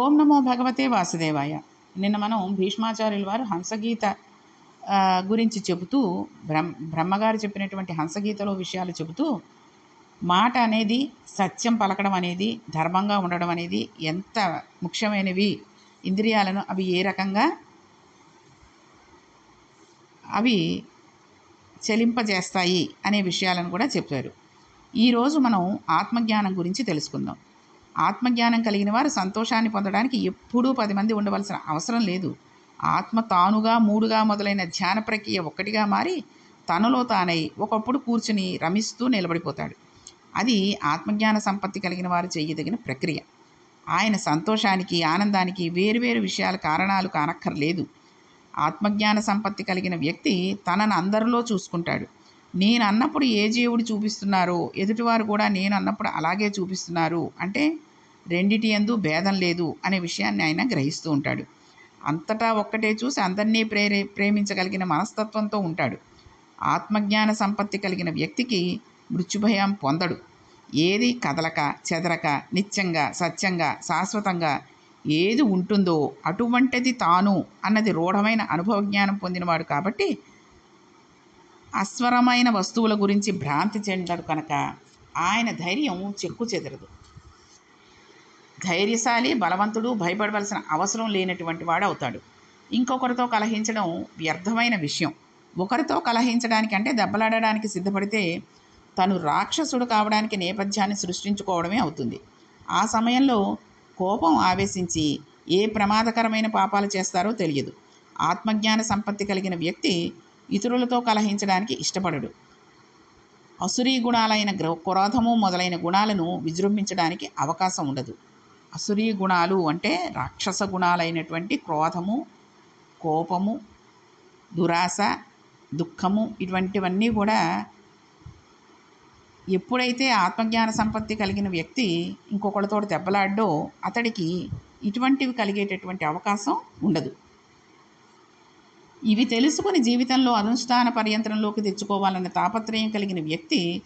ఓం నమో భగవతే వాసుదేవాయ. నిన్న మనం భీష్మాచార్యుల వారు హంసగీత గురించి చెబుతూ బ్రహ్మ బ్రహ్మగారు చెప్పినటువంటి హంసగీతలో విషయాలు చెబుతూ మాట అనేది సత్యం పలకడం అనేది ధర్మంగా ఉండడం అనేది ఎంత ముఖ్యమైనవి ఇంద్రియాలను అవి ఏ రకంగా అవి చెలింపజేస్తాయి అనే విషయాలను కూడా చెప్పారు. ఈరోజు మనం ఆత్మజ్ఞానం గురించి తెలుసుకుందాం. ఆత్మజ్ఞానం కలిగిన వారు సంతోషాన్ని పొందడానికి ఎప్పుడూ పది మంది ఉండవలసిన అవసరం లేదు. ఆత్మ తానుగా మూడుగా మొదలైన ధ్యాన ప్రక్రియ ఒక్కటిగా మారి తనలో తానై ఒకప్పుడు కూర్చుని రమిస్తూ నిలబడిపోతాడు. అది ఆత్మజ్ఞాన సంపత్తి కలిగిన వారు చేయదగిన ప్రక్రియ. ఆయన సంతోషానికి ఆనందానికి వేరువేరు విషయాల కారణాలు కానక్కర్లేదు. ఆత్మజ్ఞాన సంపత్తి కలిగిన వ్యక్తి తనను అందరిలో చూసుకుంటాడు. నేను అన్నప్పుడు ఏ జీవుడు చూపిస్తున్నారో ఎదుటివారు కూడా నేను అన్నప్పుడు అలాగే చూపిస్తున్నారు. అంటే రెండిటి ఎందు భేదం లేదు అనే విషయాన్ని ఆయన గ్రహిస్తూ ఉంటాడు. అంతటా ఒక్కటే చూసి అందరినీ ప్రేరే ప్రేమించగలిగిన మనస్తత్వంతో ఉంటాడు. ఆత్మజ్ఞాన సంపత్తి కలిగిన వ్యక్తికి మృత్యుభయం పొందడు. ఏది కదలక చెదరక నిత్యంగా సత్యంగా శాశ్వతంగా ఏది ఉంటుందో అటువంటిది తాను అన్నది రూఢమైన అనుభవ జ్ఞానం పొందినవాడు కాబట్టి అస్వరమైన వస్తువుల గురించి భ్రాంతి చెందడు కనుక ఆయన ధైర్యం చెక్కు చెదరదు. ధైర్యశాలి బలవంతుడు భయపడవలసిన అవసరం లేనటువంటి వాడు అవుతాడు ఇంకొకరితో కలహించడం వ్యర్థమైన విషయం. ఒకరితో కలహించడానికి అంటే దెబ్బలాడడానికి సిద్ధపడితే తను రాక్షసుడు కావడానికి నేపథ్యాన్ని సృష్టించుకోవడమే అవుతుంది. ఆ సమయంలో కోపం ఆవేశించి ఏ ప్రమాదకరమైన పాపాలు చేస్తారో తెలియదు. ఆత్మజ్ఞాన సంపత్తి కలిగిన వ్యక్తి ఇతరులతో కలహించడానికి ఇష్టపడడు. అసురీ గుణాలైన గ్ర- క్రోధము మొదలైన గుణాలను విజృంభించడానికి అవకాశం ఉండదు. అసురీ గుణాలు అంటే రాక్షస గుణాలైనటువంటి క్రోధము కోపము దురాశ దుఃఖము ఇటువంటివన్నీ కూడా ఎప్పుడైతే ఆత్మజ్ఞాన సంపత్తి కలిగిన వ్యక్తి ఇంకొకరితో దెబ్బలాడ్డో అతడికి ఇటువంటివి కలిగేటటువంటి అవకాశం ఉండదు. ఇవి తెలుసుకుని జీవితంలో అనుష్ఠాన పర్యంతరంలోకి తెచ్చుకోవాలన్న తాపత్రయం కలిగిన వ్యక్తి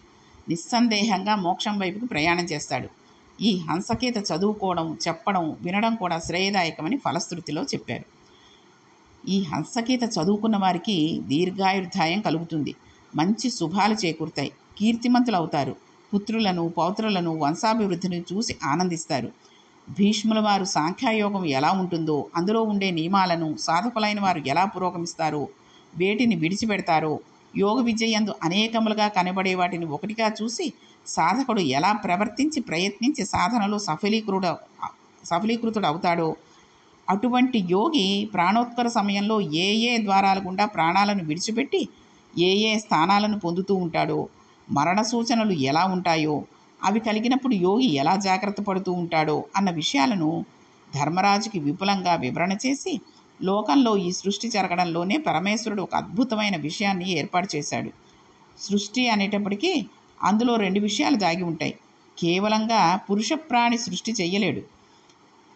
నిస్సందేహంగా మోక్షం వైపుకి ప్రయాణం చేస్తాడు. ఈ హంసకేత చదువుకోవడం చెప్పడం వినడం కూడా శ్రేయదాయకమని ఫలశ్రుతిలో చెప్పారు. ఈ హంసకేత చదువుకున్న వారికి దీర్ఘాయుర్ధాయం కలుగుతుంది. మంచి శుభాలు చేకూరుతాయి. కీర్తిమంతులు అవుతారు పుత్రులను పౌత్రులను వంశాభివృద్ధిని చూసి ఆనందిస్తారు. భీష్ముల వారు సాంఖ్యాయోగం ఎలా ఉంటుందో అందులో ఉండే నియమాలను సాధకులైన వారు ఎలా పురోగమిస్తారో వేటిని విడిచిపెడతారో యోగ విజయందు అనేకములుగా కనబడే వాటిని ఒకటిగా చూసి సాధకుడు ఎలా ప్రవర్తించి ప్రయత్నించి సాధనలో సఫలీకృడ సఫలీకృతుడు అవుతాడో అటువంటి యోగి ప్రాణోత్కర సమయంలో ఏ ఏ ద్వారాల గుండా ప్రాణాలను విడిచిపెట్టి ఏ ఏ స్థానాలను పొందుతూ ఉంటాడో మరణ సూచనలు ఎలా ఉంటాయో అవి కలిగినప్పుడు యోగి ఎలా జాగ్రత్త పడుతూ ఉంటాడో అన్న విషయాలను ధర్మరాజుకి విపులంగా వివరణ చేసి లోకంలో ఈ సృష్టి జరగడంలోనే పరమేశ్వరుడు ఒక అద్భుతమైన విషయాన్ని ఏర్పాటు చేశాడు. సృష్టి అనేటప్పటికీ అందులో రెండు విషయాలు దాగి ఉంటాయి. కేవలంగా పురుష ప్రాణి సృష్టి చేయలేడు.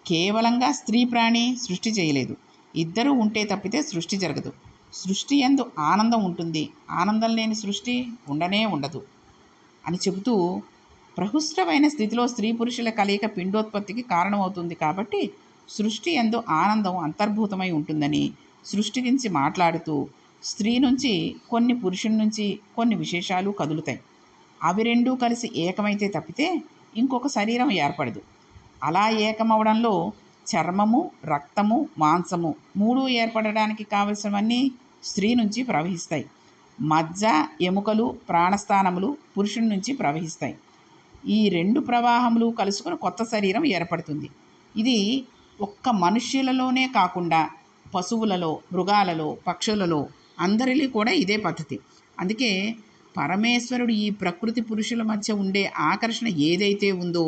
కేవలంగా స్త్రీ ప్రాణి సృష్టి చేయలేదు. ఇద్దరూ ఉంటే తప్పితే సృష్టి జరగదు. సృష్టి ఎందు ఆనందం ఉంటుంది. ఆనందం లేని సృష్టి ఉండనే ఉండదు అని చెబుతూ ప్రహుష్టమైన స్థితిలో స్త్రీ పురుషుల కలయిక పిండోత్పత్తికి కారణమవుతుంది కాబట్టి సృష్టి ఎందు ఆనందం అంతర్భూతమై ఉంటుందని సృష్టి గురించి మాట్లాడుతూ స్త్రీ నుంచి కొన్ని పురుషుల నుంచి కొన్ని విశేషాలు కదులుతాయి. అవి రెండూ కలిసి ఏకమైతే తప్పితే ఇంకొక శరీరం ఏర్పడదు. అలా ఏకమవడంలో చర్మము రక్తము మాంసము మూడు ఏర్పడడానికి కావలసినవన్నీ స్త్రీ నుంచి ప్రవహిస్తాయి. మజ్జ ఎముకలు ప్రాణస్థానములు పురుషుడి నుంచి ప్రవహిస్తాయి. ఈ రెండు ప్రవాహములు కలుసుకుని కొత్త శరీరం ఏర్పడుతుంది. ఇది ఒక్క మనుష్యులలోనే కాకుండా పశువులలో మృగాలలో పక్షులలో అందరిలో కూడా ఇదే పద్ధతి. అందుకే పరమేశ్వరుడు ఈ ప్రకృతి పురుషుల మధ్య ఉండే ఆకర్షణ ఏదైతే ఉందో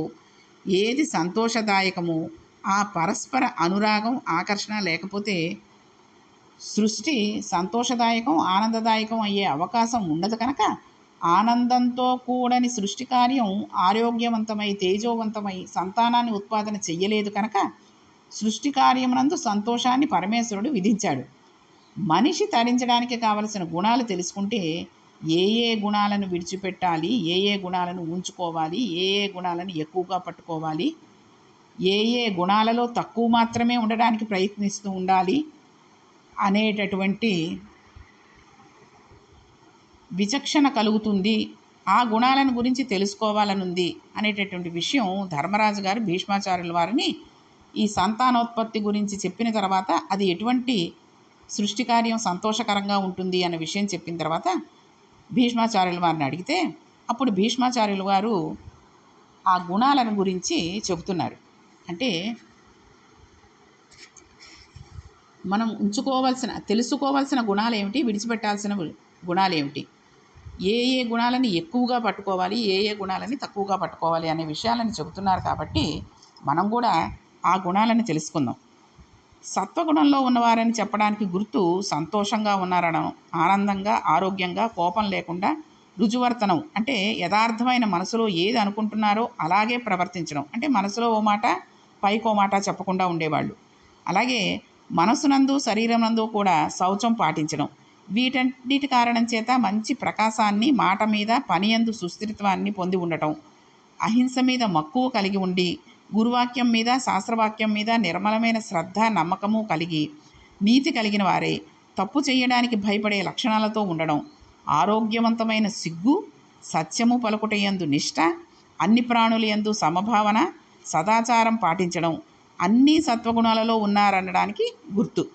ఏది సంతోషదాయకమో ఆ పరస్పర అనురాగం ఆకర్షణ లేకపోతే సృష్టి సంతోషదాయకం ఆనందదాయకం అయ్యే అవకాశం ఉండదు కనుక ఆనందంతో కూడని సృష్టి కార్యం ఆరోగ్యవంతమై తేజోవంతమై సంతానాన్ని ఉత్పాదన చెయ్యలేదు కనుక సృష్టి కార్యమునందు సంతోషాన్ని పరమేశ్వరుడు విధించాడు. మనిషి తరించడానికి కావలసిన గుణాలు తెలుసుకుంటే ఏ ఏ గుణాలను విడిచిపెట్టాలి ఏ ఏ గుణాలను ఉంచుకోవాలి ఏ ఏ గుణాలను ఎక్కువగా పట్టుకోవాలి ఏ ఏ గుణాలలో తక్కువ మాత్రమే ఉండడానికి ప్రయత్నిస్తూ ఉండాలి అనేటటువంటి విచక్షణ కలుగుతుంది. ఆ గుణాలను గురించి తెలుసుకోవాలనుంది అనేటటువంటి విషయం ధర్మరాజు గారు భీష్మాచార్యుల వారిని ఈ సంతానోత్పత్తి గురించి చెప్పిన తర్వాత అది ఎటువంటి సృష్టి కార్యం సంతోషకరంగా ఉంటుంది అనే విషయం చెప్పిన తర్వాత భీష్మాచార్యుల వారిని అడిగితే అప్పుడు భీష్మాచార్యుల వారు ఆ గుణాలను గురించి చెబుతున్నారు. అంటే మనం ఉంచుకోవాల్సిన తెలుసుకోవాల్సిన గుణాలు ఏమిటి విడిచిపెట్టాల్సిన గుణాలు ఏమిటి ఏ ఏ గుణాలని ఎక్కువగా పట్టుకోవాలి ఏ ఏ గుణాలని తక్కువగా పట్టుకోవాలి అనే విషయాలను చెబుతున్నారు కాబట్టి మనం కూడా ఆ గుణాలను తెలుసుకుందాం. సత్వగుణంలో ఉన్నవారని చెప్పడానికి గుర్తు సంతోషంగా ఉన్నారనడం ఆనందంగా ఆరోగ్యంగా కోపం లేకుండా రుజువర్తనం అంటే యథార్థమైన మనసులో ఏది అనుకుంటున్నారో అలాగే ప్రవర్తించడం అంటే మనసులో ఓ మాట పైకో మాట చెప్పకుండా ఉండేవాళ్ళు. అలాగే మనసునందు శరీరం నందు కూడా శౌచం పాటించడం వీటన్నిటి కారణం చేత మంచి ప్రకాశాన్ని మాట మీద పనియందు సుస్థిరత్వాన్ని పొంది ఉండటం. అహింస మీద మక్కువ కలిగి ఉండి గురువాక్యం మీద శాస్త్రవాక్యం మీద నిర్మలమైన శ్రద్ధ నమ్మకము కలిగి నీతి కలిగిన వారే తప్పు చేయడానికి భయపడే లక్షణాలతో ఉండడం. ఆరోగ్యవంతమైన సిగ్గు సత్యము పలుకుటయందు నిష్ట అన్ని ప్రాణుల యందు సమభావన సదాచారం పాటించడం. అన్నీ సత్వగుణాలలో ఉన్నారనడానికి గుర్తు.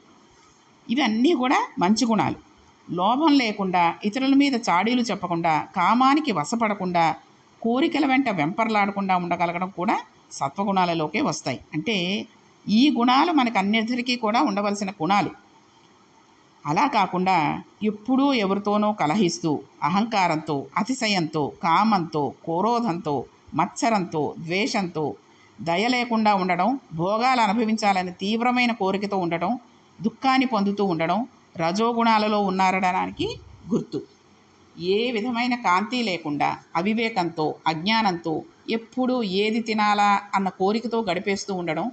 ఇవన్నీ కూడా మంచి గుణాలు. లోభం లేకుండా ఇతరుల మీద చాడీలు చెప్పకుండా కామానికి వశపడకుండా కోరికల వెంట వెంపర్లాడకుండా ఉండగలగడం కూడా సత్వగుణాలలోకే వస్తాయి. అంటే ఈ గుణాలు మనకు అన్నిటికీ కూడా ఉండవలసిన గుణాలు. అలా కాకుండా ఎప్పుడూ ఎవరితోనో కలహిస్తూ అహంకారంతో అతిశయంతో కామంతో క్రోధంతో మత్సరంతో ద్వేషంతో దయ లేకుండా ఉండడం భోగాలు అనుభవించాలని తీవ్రమైన కోరికతో ఉండడం దుఃఖాన్ని పొందుతూ ఉండడం రజోగుణాలలో ఉన్నారనడానికి గుర్తు. ఏ విధమైన కాంతి లేకుండా అవివేకంతో అజ్ఞానంతో ఎప్పుడూ ఏది తినాలా అన్న కోరికతో గడిపేస్తూ ఉండడం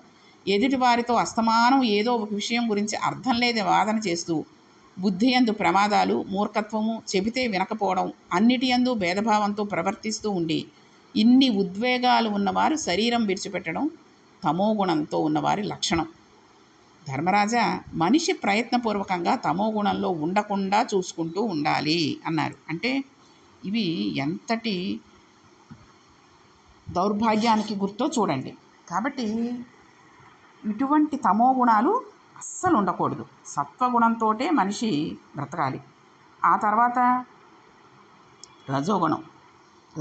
ఎదుటివారితో అస్తమానం ఏదో ఒక విషయం గురించి అర్థం లేని వాదన చేస్తూ బుద్ధి యందు ప్రమాదాలు మూర్ఖత్వము చెబితే వినకపోవడం అన్నిటి యందు భేదభావంతో ప్రవర్తిస్తూ ఉండి ఇన్ని ఉద్వేగాలు ఉన్నవారు శరీరం విడిచిపెట్టడం తమోగుణంతో ఉన్నవారి లక్షణం. ధర్మరాజా మనిషి ప్రయత్నపూర్వకంగా తమో గుణంలో ఉండకుండా చూసుకుంటూ ఉండాలి అన్నారు. అంటే ఇవి ఎంతటి దౌర్భాగ్యానికి గుర్తో చూడండి. కాబట్టి ఇటువంటి తమో గుణాలు అస్సలు ఉండకూడదు. సత్వగుణంతో మనిషి బ్రతకాలి. ఆ తర్వాత రజోగుణం.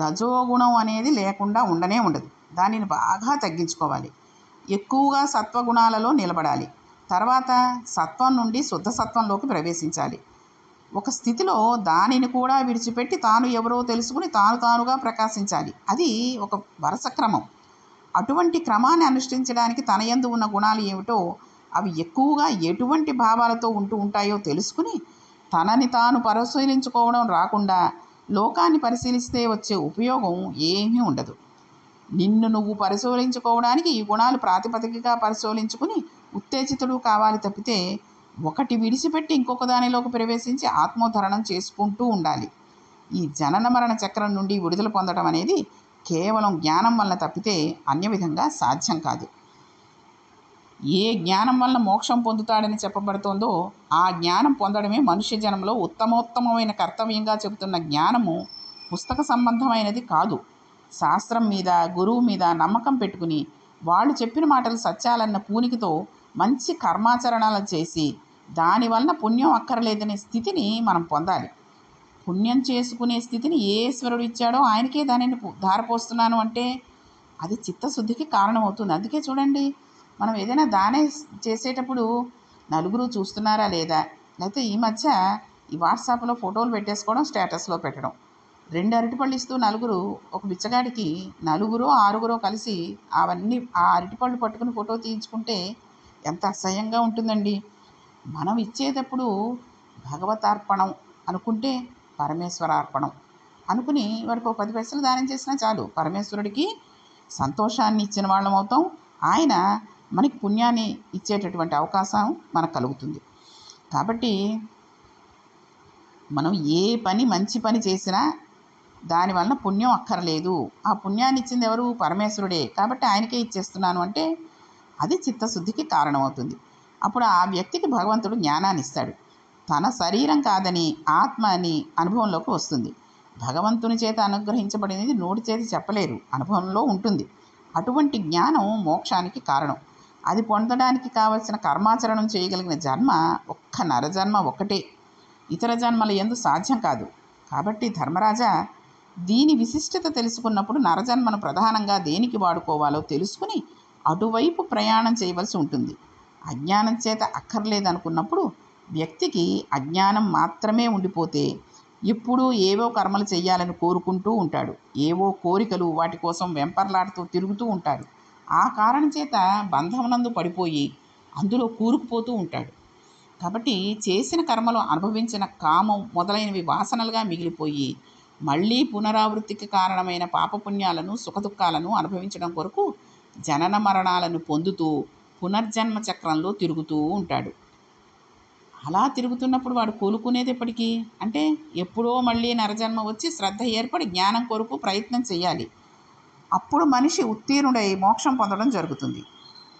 రజోగుణం అనేది లేకుండా ఉండనే ఉండదు. దానిని బాగా తగ్గించుకోవాలి. ఎక్కువగా సత్వగుణాలలో నిలబడాలి. తర్వాత సత్వం నుండి శుద్ధ సత్వంలోకి ప్రవేశించాలి. ఒక స్థితిలో దానిని కూడా విడిచిపెట్టి తాను ఎవరో తెలుసుకుని తాను తానుగా ప్రకాశించాలి. అది ఒక వరుస క్రమం. అటువంటి క్రమాన్ని అనుష్ఠించడానికి తన యందు ఉన్న గుణాలు ఏమిటో అవి ఎక్కువగా ఎటువంటి భావాలతో ఉంటూ ఉంటాయో తెలుసుకుని తనని తాను పరిశీలించుకోవడం రాకుండా లోకాన్ని పరిశీలిస్తే వచ్చే ఉపయోగం ఏమీ ఉండదు. నిన్ను నువ్వు పరిశోధించుకోవడానికి ఈ గుణాలు ప్రాతిపదికగా పరిశోధించుకుని ఉత్తేజితుడు కావాలి తప్పితే ఒకటి విడిచిపెట్టి ఇంకొక దానిలోకి ప్రవేశించి ఆత్మోద్ధరణం చేసుకుంటూ ఉండాలి. ఈ జనన మరణ చక్రం నుండి విడుదల పొందడం అనేది కేవలం జ్ఞానం వలన తప్పితే అన్య విధంగా సాధ్యం కాదు. ఏ జ్ఞానం వలన మోక్షం పొందుతాడని చెప్పబడుతోందో ఆ జ్ఞానం పొందడమే మనుష్య జనంలో ఉత్తమోత్తమమైన కర్తవ్యంగా చెబుతున్న జ్ఞానము పుస్తక సంబంధమైనది కాదు. శాస్త్రం మీద గురువు మీద నమ్మకం పెట్టుకుని వాళ్ళు చెప్పిన మాటలు సత్యాలన్న పూనికతో మంచి కర్మాచరణలు చేసి దానివలన పుణ్యం అక్కర్లేదనే స్థితిని మనం పొందాలి. పుణ్యం చేసుకునే స్థితిని ఏ ఈశ్వరుడు ఇచ్చాడో ఆయనకే దానిని ధారపోస్తున్నాను అంటే అది చిత్తశుద్ధికి కారణమవుతుంది. అందుకే చూడండి మనం ఏదైనా దానే చేసేటప్పుడు నలుగురు చూస్తున్నారా లేదా? లేకపోతే ఈ మధ్య ఈ వాట్సాప్లో ఫోటోలు పెట్టేసుకోవడం స్టేటస్లో పెట్టడం. రెండు అరటిపళ్ళు ఇస్తూ నలుగురు ఒక బిచ్చగాడికి నలుగురో ఆరుగురో కలిసి అవన్నీ ఆ అరటిపళ్ళు పట్టుకుని ఫోటో తీయించుకుంటే ఎంత అసహ్యంగా ఉంటుందండి. మనం ఇచ్చేటప్పుడు భగవతార్పణం అనుకుంటే పరమేశ్వరార్పణం. అనుకుని వాడికి ఒక పది పైసలు దానం చేసినా చాలు. పరమేశ్వరుడికి సంతోషాన్ని ఇచ్చిన వాళ్ళం అవుతాం. ఆయన మనకి పుణ్యాన్ని ఇచ్చేటటువంటి అవకాశం మనకు కలుగుతుంది. కాబట్టి మనం ఏ పని మంచి పని చేసినా దానివలన పుణ్యం అక్కర్లేదు. ఆ పుణ్యాన్ని ఇచ్చింది ఎవరు? పరమేశ్వరుడే. కాబట్టి ఆయనకే ఇచ్చేస్తున్నాను అంటే అది చిత్తశుద్ధికి కారణమవుతుంది. అప్పుడు ఆ వ్యక్తికి భగవంతుడు జ్ఞానాన్ని ఇస్తాడు తన శరీరం కాదని ఆత్మ అని అనుభవంలోకి వస్తుంది. భగవంతుని చేత అనుగ్రహించబడినది నోటి చేత చెప్పలేరు. అనుభవంలో ఉంటుంది. అటువంటి జ్ఞానం మోక్షానికి కారణం. అది పొందడానికి కావలసిన కర్మాచరణం చేయగలిగిన జన్మ ఒక్క నరజన్మ ఒక్కటే. ఇతర జన్మల ఎందు సాధ్యం కాదు. కాబట్టి ధర్మరాజా దీని విశిష్టత తెలుసుకున్నప్పుడు నరజన్మను ప్రధానంగా దేనికి వాడుకోవాలో తెలుసుకుని అటువైపు ప్రయాణం చేయవలసి ఉంటుంది. అజ్ఞానం చేత అక్కర్లేదనుకున్నప్పుడు వ్యక్తికి అజ్ఞానం మాత్రమే ఉండిపోతే ఎప్పుడూ ఏవో కర్మలు చేయాలని కోరుకుంటూ ఉంటాడు. ఏవో కోరికలు వాటి కోసం వెంపర్లాడుతూ తిరుగుతూ ఉంటాడు. ఆ కారణం చేత బంధమునందు పడిపోయి అందులో కూరుకుపోతూ ఉంటాడు. కాబట్టి చేసిన కర్మలు అనుభవించిన కామం మొదలైనవి వాసనలుగా మిగిలిపోయి మళ్ళీ పునరావృత్తికి కారణమైన పాపపుణ్యాలను సుఖదుఖాలను అనుభవించడం కొరకు జనన మరణాలను పొందుతూ పునర్జన్మ చక్రంలో తిరుగుతూ ఉంటాడు. అలా తిరుగుతున్నప్పుడు వాడు కోలుకునేది ఎప్పటికీ? అంటే ఎప్పుడో మళ్ళీ నరజన్మ వచ్చి శ్రద్ధ ఏర్పడి జ్ఞానం కొరకు ప్రయత్నం చేయాలి. అప్పుడు మనిషి ఉత్తీర్ణుడై మోక్షం పొందడం జరుగుతుంది.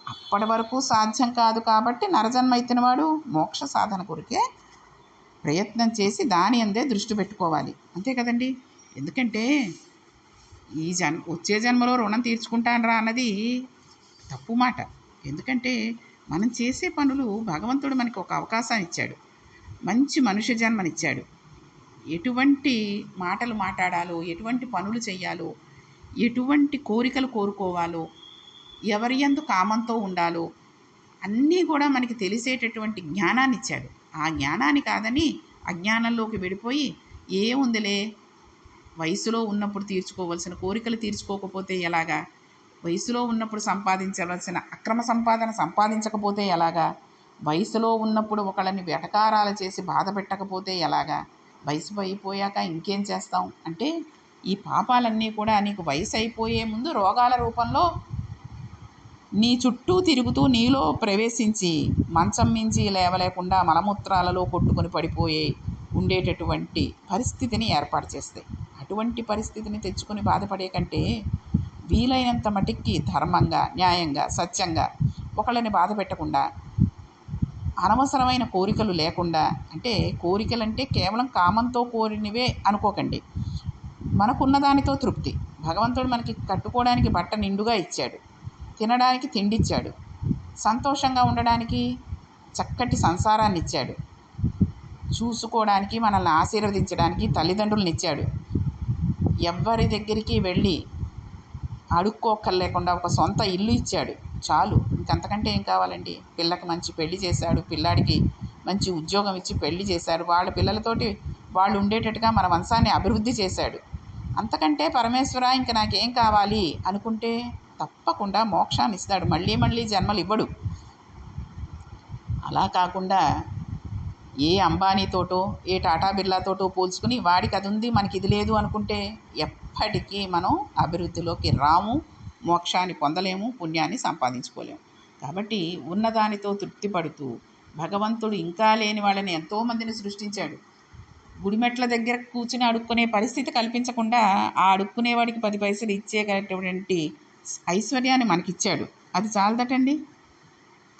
అప్పటి వరకు సాధ్యం కాదు కాబట్టి నరజన్మ ఎత్తినవాడు మోక్ష సాధన కొరికే ప్రయత్నం చేసి దాని అందే దృష్టి పెట్టుకోవాలి. అంతే కదండి? ఎందుకంటే ఈ జన్ వచ్చే జన్మలో రుణం తీర్చుకుంటానరా అన్నది తప్పు మాట. ఎందుకంటే మనం చేసే పనులు భగవంతుడు మనకి ఒక అవకాశాన్ని ఇచ్చాడు. మంచి మనుష్య జన్మనిచ్చాడు ఎటువంటి మాటలు మాట్లాడాలో ఎటువంటి పనులు చేయాలో ఎటువంటి కోరికలు కోరుకోవాలో ఎవరి ఎందు కామంతో ఉండాలో అన్నీ కూడా మనకి తెలిసేటటువంటి జ్ఞానాన్ని ఇచ్చాడు. ఆ జ్ఞానాన్ని కాదని అజ్ఞానంలోకి వెళ్ళిపోయి ఏముందిలే? వయసులో ఉన్నప్పుడు తీర్చుకోవలసిన కోరికలు తీర్చుకోకపోతే ఎలాగా? వయసులో ఉన్నప్పుడు సంపాదించవలసిన అక్రమ సంపాదన సంపాదించకపోతే ఎలాగా? వయసులో ఉన్నప్పుడు ఒకళ్ళని వెటకారాలు చేసి బాధ పెట్టకపోతే ఎలాగా? వయసు అయిపోయాక ఇంకేం చేస్తాం? అంటే ఈ పాపాలన్నీ కూడా నీకు వయసు అయిపోయే ముందు రోగాల రూపంలో నీ చుట్టూ తిరుగుతూ నీలో ప్రవేశించి మంచం మించి లేవలేకుండా మలమూత్రాలలో కొట్టుకొని పడిపోయే ఉండేటటువంటి పరిస్థితిని ఏర్పాటు చేస్తాయి. అటువంటి పరిస్థితిని తెచ్చుకొని బాధపడే కంటే వీలైనంత మటికి ధర్మంగా న్యాయంగా సత్యంగా ఒకళ్ళని బాధ పెట్టకుండా అనవసరమైన కోరికలు లేకుండా అంటే కోరికలంటే కేవలం కామంతో కోరినవే అనుకోకండి. మనకున్న దానితో తృప్తి. భగవంతుడు మనకి కట్టుకోవడానికి బట్ట నిండుగా ఇచ్చాడు. తినడానికి తిండిచ్చాడు. సంతోషంగా ఉండడానికి చక్కటి సంసారాన్ని ఇచ్చాడు చూసుకోవడానికి మనల్ని ఆశీర్వదించడానికి తల్లిదండ్రులను ఇచ్చాడు ఎవ్వరి దగ్గరికి వెళ్ళి అడుక్కోక్కర్లేకుండా ఒక సొంత ఇల్లు ఇచ్చాడు. చాలు ఇంకంతకంటే ఏం కావాలండి? పిల్లకి మంచి పెళ్ళి చేశాడు పిల్లాడికి మంచి ఉద్యోగం ఇచ్చి పెళ్ళి చేశాడు వాళ్ళ పిల్లలతోటి వాళ్ళు ఉండేటట్టుగా మన వంశాన్ని అభివృద్ధి చేశాడు. అంతకంటే పరమేశ్వర ఇంక నాకేం కావాలి? అనుకుంటే తప్పకుండా మోక్షాన్ని ఇస్తాడు. మళ్ళీ మళ్ళీ జన్మలు ఇవ్వడు అలా కాకుండా ఏ అంబానీతోటో ఏ టాటా బిర్లాతోటో పోల్చుకుని వాడికి అది ఉంది మనకి ఇది లేదు అనుకుంటే ఎప్పటికీ మనం అభివృద్ధిలోకి రాము మోక్షాన్ని పొందలేము పుణ్యాన్ని సంపాదించుకోలేము. కాబట్టి ఉన్నదానితో తృప్తి పడుతూ భగవంతుడు ఇంకా లేని వాళ్ళని ఎంతోమందిని సృష్టించాడు. గుడిమెట్ల దగ్గర కూర్చుని అడుక్కునే పరిస్థితి కల్పించకుండా ఆ అడుక్కునేవాడికి పది పైసలు ఇచ్చేటటువంటి ఐశ్వర్యాన్ని మనకిచ్చాడు. అది చాలదటండి.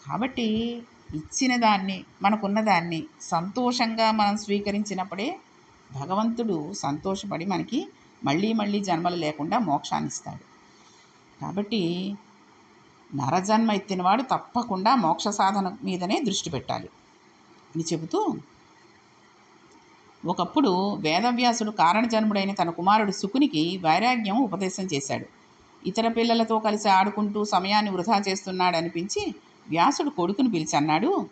కాబట్టి ఇచ్చిన దాన్ని మనకున్న దాన్ని సంతోషంగా మనం స్వీకరించినప్పుడే భగవంతుడు సంతోషపడి మనకి మళ్ళీ మళ్ళీ జన్మలు లేకుండా మోక్షాన్ని ఇస్తాడు కాబట్టి నరజన్మ ఎత్తినవాడు తప్పకుండా మోక్ష సాధన మీదనే దృష్టి పెట్టాలి. అని చెబుతూ ఒకప్పుడు వేదవ్యాసుడు కారణజన్ముడైన తన కుమారుడు సుకునికి వైరాగ్యం ఉపదేశం చేశాడు. ఇతర పిల్లలతో కలిసి ఆడుకుంటూ సమయాన్ని వృధా చేస్తున్నాడనిపించి వ్యాసుడు కొడుకుని పిలిచి అన్నాడు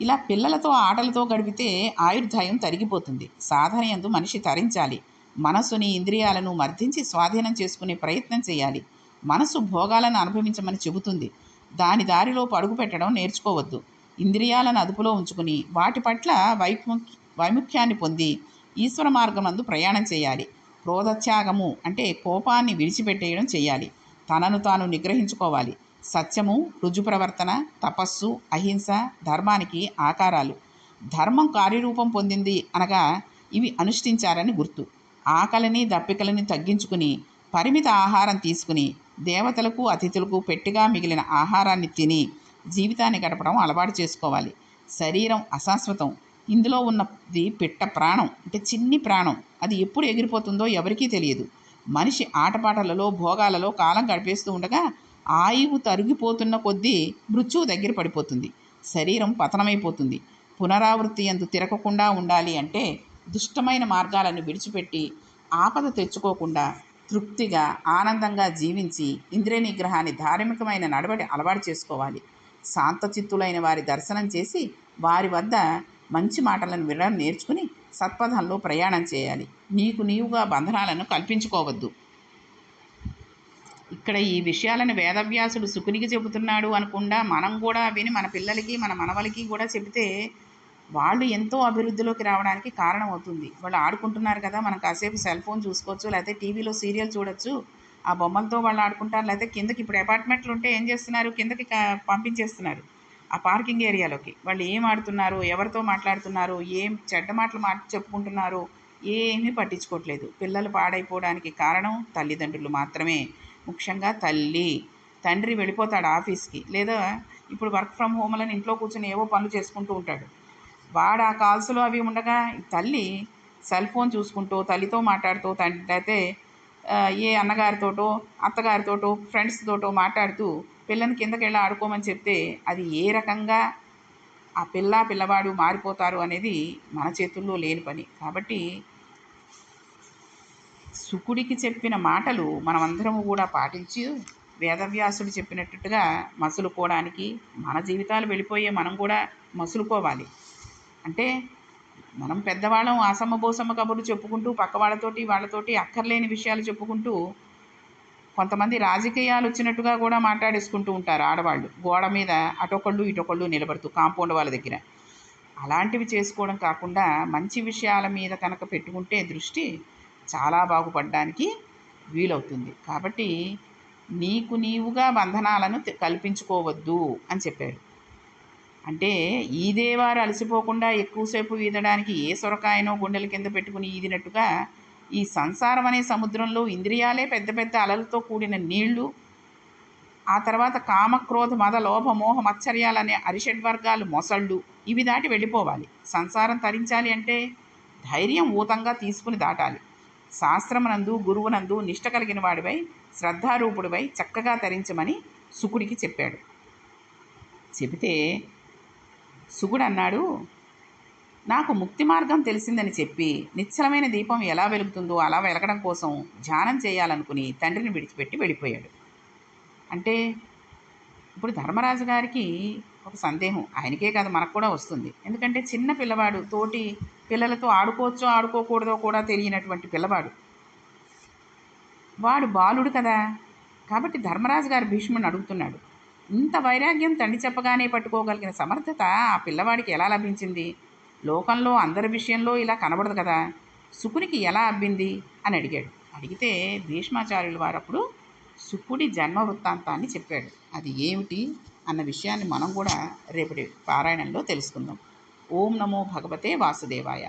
ఇలా పిల్లలతో ఆటలతో గడిపితే ఆయుర్దాయం తరిగిపోతుంది. సాధన యందు మనిషి తరించాలి. మనసుని ఇంద్రియాలను మర్దించి స్వాధీనం చేసుకునే ప్రయత్నం చేయాలి. మనసు భోగాలను అనుభవించమని చెబుతుంది. దాని దారిలో పడుగు పెట్టడం నేర్చుకోవద్దు. ఇంద్రియాలను అదుపులో ఉంచుకుని వాటి పట్ల వైముఖ్య వైముఖ్యాన్ని పొంది ఈశ్వర మార్గమందు ప్రయాణం చేయాలి. క్రోధత్యాగము అంటే కోపాన్ని విడిచిపెట్టేయడం చేయాలి. తనను తాను నిగ్రహించుకోవాలి. సత్యము రుజు ప్రవర్తన తపస్సు అహింస ధర్మానికి ఆకారాలు. ధర్మం కార్యరూపం పొందింది అనగా ఇవి అనుష్ఠించారని గుర్తు. ఆకలిని దప్పికలని తగ్గించుకుని పరిమిత ఆహారం తీసుకుని దేవతలకు అతిథులకు పెట్టిగా మిగిలిన ఆహారాన్ని తిని జీవితాన్ని గడపడం అలవాటు చేసుకోవాలి. శరీరం అశాశ్వతం. ఇందులో ఉన్నది పిట్ట ప్రాణం. అంటే చిన్ని ప్రాణం. అది ఎప్పుడు ఎగిరిపోతుందో ఎవరికీ తెలియదు. మనిషి ఆటపాటలలో భోగాలలో కాలం గడిపేస్తూ ఉండగా ఆయువు తరిగిపోతున్న కొద్దీ మృత్యువు దగ్గర పడిపోతుంది. శరీరం పతనమైపోతుంది. పునరావృత్తి ఎందు తిరగకుండా ఉండాలి అంటే దుష్టమైన మార్గాలను విడిచిపెట్టి ఆపద తెచ్చుకోకుండా తృప్తిగా ఆనందంగా జీవించి ఇంద్రియ నిగ్రహాన్ని ధార్మికమైన నడవడి అలవాటు చేసుకోవాలి. శాంతచిత్తులైన వారి దర్శనం చేసి వారి వద్ద మంచి మాటలను వినడం నేర్చుకుని సత్పథంలో ప్రయాణం చేయాలి. నీకు నీవుగా బంధనాలను కల్పించుకోవద్దు. ఇక్కడ ఈ విషయాలను వేదవ్యాసుడు సుకునికి చెబుతున్నాడు అనకుండా మనం కూడా విని మన పిల్లలకి మన మనవలకి కూడా చెబితే వాళ్ళు ఎంతో అభివృద్ధిలోకి రావడానికి కారణం అవుతుంది. వాళ్ళు ఆడుకుంటున్నారు కదా మనం కాసేపు సెల్ ఫోన్ చూసుకోవచ్చు లేకపోతే టీవీలో సీరియల్ చూడొచ్చు. ఆ బొమ్మలతో వాళ్ళు ఆడుకుంటారు లేకపోతే కిందకి ఇప్పుడు అపార్ట్మెంట్లు ఉంటే ఏం చేస్తున్నారు? కిందకి పంపించేస్తున్నారు. ఆ పార్కింగ్ ఏరియాలోకి. వాళ్ళు ఏం ఆడుతున్నారు? ఎవరితో మాట్లాడుతున్నారు? ఏం చెడ్డ మాటలు మాట చెప్పుకుంటున్నారు? ఏమీ పట్టించుకోవట్లేదు. పిల్లలు పాడైపోవడానికి కారణం తల్లిదండ్రులు మాత్రమే. ముఖ్యంగా తల్లి. తండ్రి వెళ్ళిపోతాడు ఆఫీస్కి. లేదా ఇప్పుడు వర్క్ ఫ్రమ్ హోమ్లను ఇంట్లో కూర్చొని ఏవో పనులు చేసుకుంటూ ఉంటాడు. వాడు ఆ కాల్స్లో అవి ఉండగా తల్లి సెల్ ఫోన్ చూసుకుంటూ తల్లితో మాట్లాడుతూ తండ్రి అయితే ఏ అన్నగారితోటో అత్తగారితోటో ఫ్రెండ్స్తోటో మాట్లాడుతూ పిల్లని కిందకి వెళ్ళి ఆడుకోమని చెప్తే అది ఏ రకంగా ఆ పిల్ల పిల్లవాడు మారిపోతారు అనేది మన చేతుల్లో లేని పని. కాబట్టి సుకుడికి చెప్పిన మాటలు మనమందరము కూడా పాటించి వేదవ్యాసుడు చెప్పినట్టుగా మసులుకోవడానికి మన జీవితాలు వెళ్ళిపోయే మనం కూడా మసులుకోవాలి. అంటే మనం పెద్దవాళ్ళం ఆసమ్మ బోసమ్మ కబుర్లు చెప్పుకుంటూ పక్క వాళ్ళతోటి వాళ్ళతోటి అక్కర్లేని విషయాలు చెప్పుకుంటూ కొంతమంది రాజకీయాలు వచ్చినట్టుగా కూడా మాట్లాడేసుకుంటూ ఉంటారు ఆడవాళ్ళు. గోడ మీద అటొకళ్ళు ఇటొకళ్ళు నిలబడుతూ కాంపౌండ్ వాళ్ళ దగ్గర. అలాంటివి చేసుకోవడం కాకుండా మంచి విషయాల మీద కనుక పెట్టుకుంటే దృష్టి చాలా బాగుపడడానికి వీలవుతుంది. కాబట్టి నీకు నీవుగా బంధనాలను కల్పించుకోవద్దు అని చెప్పారు అంటే ఈదేవారు అలసిపోకుండా ఎక్కువసేపు ఈదడానికి ఏ సొరకాయనో గుండెల కింద పెట్టుకుని ఈదినట్టుగా ఈ సంసారం అనే సముద్రంలో ఇంద్రియాలే పెద్ద పెద్ద అలలతో కూడిన నీళ్ళు ఆ తర్వాత కామ క్రోధ మద లోభ మోహ మత్సర్యాలనే అరిషడ్వర్గాలు మొసళ్ళు ఇవి దాటి వెళ్ళిపోవాలి. సంసారం తరించాలి అంటే ధైర్యం ఊతంగా తీసుకుని దాటాలి. శాస్త్రమునందు గురువునందు నిష్ట కలిగిన వాడివై శ్రద్ధారూపుడివై చక్కగా తరించమని సుకుడికి చెప్పాడు. చెబితే సుగుడు అన్నాడు నాకు ముక్తి మార్గం తెలిసిందని చెప్పి నిశ్చలమైన దీపం ఎలా వెలుగుతుందో అలా వెలగడం కోసం ధ్యానం చేయాలనుకుని తండ్రిని విడిచిపెట్టి వెళ్ళిపోయాడు. అంటే ఇప్పుడు ధర్మరాజు గారికి ఒక సందేహం. ఆయనకే కాదు మనకు కూడా వస్తుంది. ఎందుకంటే చిన్న పిల్లవాడు తోటి పిల్లలతో ఆడుకోవచ్చో ఆడుకోకూడదో కూడా తెలియనటువంటి పిల్లవాడు. వాడు బాలుడు కదా. కాబట్టి ధర్మరాజు గారు భీష్ముడిని అడుగుతున్నాడు ఇంత వైరాగ్యం తండ్రి చెప్పగానే పట్టుకోగలిగిన సమర్థత ఆ పిల్లవాడికి ఎలా లభించింది? లోకంలో అందరి విషయంలో ఇలా కనబడదు కదా. శుకునికి ఎలా అబ్బింది? అని అడిగాడు. అడిగితే భీష్మాచార్యులు వారప్పుడు సుకుడి శుకుడి జన్మ వృత్తాంతాన్ని చెప్పాడు. అది ఏమిటి? అన్న విషయాన్ని మనం కూడా రేపటి పారాయణంలో తెలుసుకుందాం. ఓం నమో భగవతే వాసుదేవాయ.